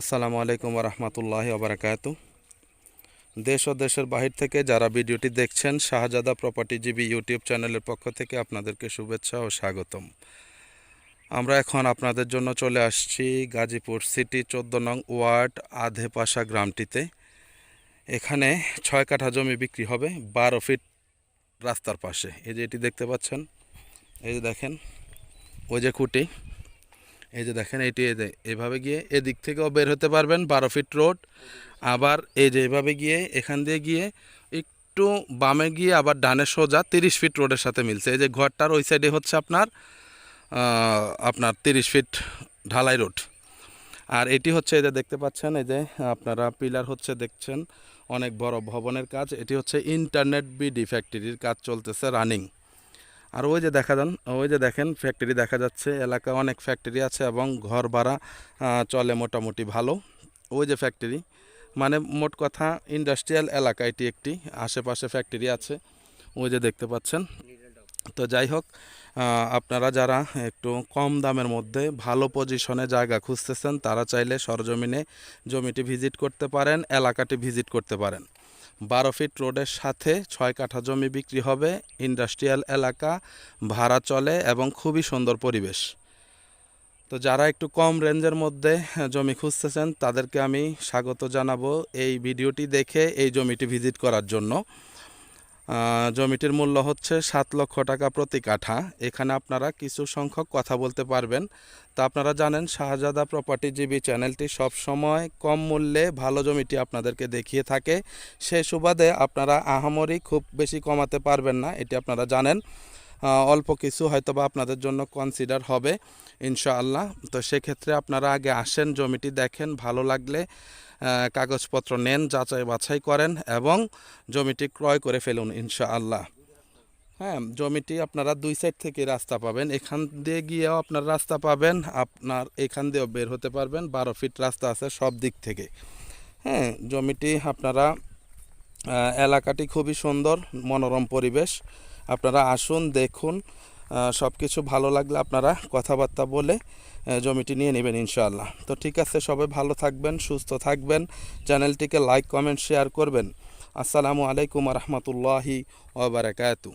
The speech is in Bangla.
আসসালামু আলাইকুম রহমতুল্লাহি ওবরাকাতু দেশ ও দেশের বাহির থেকে যারা ভিডিওটি দেখছেন, শাহজাদা প্রপার্টি জিবি ইউটিউব চ্যানেলের পক্ষ থেকে আপনাদেরকে শুভেচ্ছা ও স্বাগতম। আমরা এখন আপনাদের জন্য চলে আসছি গাজীপুর সিটি চোদ্দ নং ওয়ার্ড আধেপাশা গ্রামটিতে। এখানে ছয় কাঠা জমি বিক্রি হবে, বারো ফিট রাস্তার পাশে। এই যে এটি দেখতে পাচ্ছেন, এই যে দেখেন, ওই যে খুঁটি। এই যে দেখেন, এটি এই যে এভাবে গিয়ে এদিক থেকেও বের হতে পারবেন, বারো ফিট রোড। আবার এই যে এভাবে গিয়ে এখান দিয়ে গিয়ে একটু বামে গিয়ে আবার ডানে সোজা তিরিশ ফিট রোডের সাথে মিলছে। এই যে ঘরটার ওই সাইডে হচ্ছে আপনার আপনার তিরিশ ফিট ঢালাই রোড। আর এটি হচ্ছে এই যে দেখতে পাচ্ছেন, এই যে আপনারা পিলার হচ্ছে দেখছেন, অনেক বড় ভবনের কাজ। এটি হচ্ছে ইন্টারনেট বিডি ফ্যাক্টরির কাজ চলতেছে, রানিং। আর ওই যে দেখা যান, ওই যে দেখেন ফ্যাক্টরি দেখা যাচ্ছে, এলাকা অনেক ফ্যাক্টরি আছে এবং ঘর ভাড়া চলে মোটামুটি ভালো। ওই যে ফ্যাক্টরি মানে মোট কথা ইন্ডাস্ট্রিয়াল এলাকা, এটি একটি, আশেপাশে ফ্যাক্টরি আছে, ওই যে দেখতে পাচ্ছেন। তো যাই হোক আপনারা যারা একটু কম দামের মধ্যে ভালো পজিশনে জায়গা খুঁজতেছেন, তারা চাইলে সরজমিনে জমিটি ভিজিট করতে পারেন, এলাকাটি ভিজিট করতে পারেন। বারো ফিট রোডের সাথে ছয় কাঠা জমি বিক্রি হবে, ইন্ডাস্ট্রিয়াল এলাকা, ভাড়া চলে এবং খুবই সুন্দর পরিবেশ। তো যারা একটু কম রেঞ্জের মধ্যে জমি খুঁজতেছেন, তাদেরকে আমি স্বাগত জানাব এই ভিডিওটি দেখে এই জমিটি ভিজিট করার জন্য। জমিটির মূল্য হচ্ছে সাত লক্ষ টাকা প্রতি কাঠা। এখানে আপনারা কিছু সংখ্যক কথা বলতে পারবেন। তা আপনারা জানেন, শাহজাদা প্রপার্টি জিবি চ্যানেলটি সবসময় কম মূল্যে ভালো জমিটি আপনাদেরকে দেখিয়ে থাকে। সেই সুবাদে আপনারা আহামরি খুব বেশি কমাতে পারবেন না, এটি আপনারা জানেন। অল্প কিছু হয়তো বা আপনাদের জন্য কনসিডার হবে, ইনশাআল্লাহ। তো সেক্ষেত্রে আপনারা আগে আসেন, জমিটি দেখেন, ভালো লাগলে কাগজপত্র নেন, যাচাই বাছাই করেন এবং জমিটি ক্রয় করে ফেলুন, ইনশাআল্লাহ। হ্যাঁ জমিটি আপনারা দুই সাইড থেকে রাস্তা পাবেন। এখান দিয়ে গিয়েও আপনার রাস্তা পাবেন, আপনার এখান দিয়েও বের হতে পারবেন। বারো ফিট রাস্তা আছে সব দিক থেকে। হ্যাঁ জমিটি আপনারা এলাকাটি খুবই সুন্দর, মনোরম পরিবেশ। আপনারা আসুন, দেখুন সব কিছু ভালো লাগলে আপনারা কথাবার্তা বলে জমিটি নিয়ে নেবেন ইনশাআল্লাহ। তো ঠিক আছে, সবাই ভালো থাকবেন, সুস্থ থাকবেন। চ্যানেলটিকে লাইক, কমেন্ট, শেয়ার করবেন। আসসালামু আলাইকুম রহমতুল্লাহি ওবরাকাতু